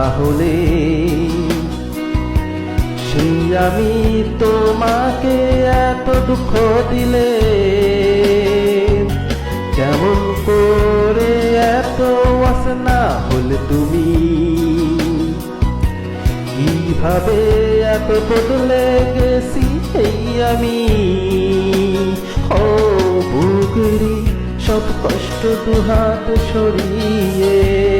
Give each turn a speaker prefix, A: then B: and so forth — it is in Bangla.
A: না হলে সেই আমি তোমাকে এত দুঃখ দিলে কেমন করে এত না হলে তুমি? কীভাবে এত বদলে গেছি এই আমি? ও বুকরি সব কষ্ট দুহাত সরিয়ে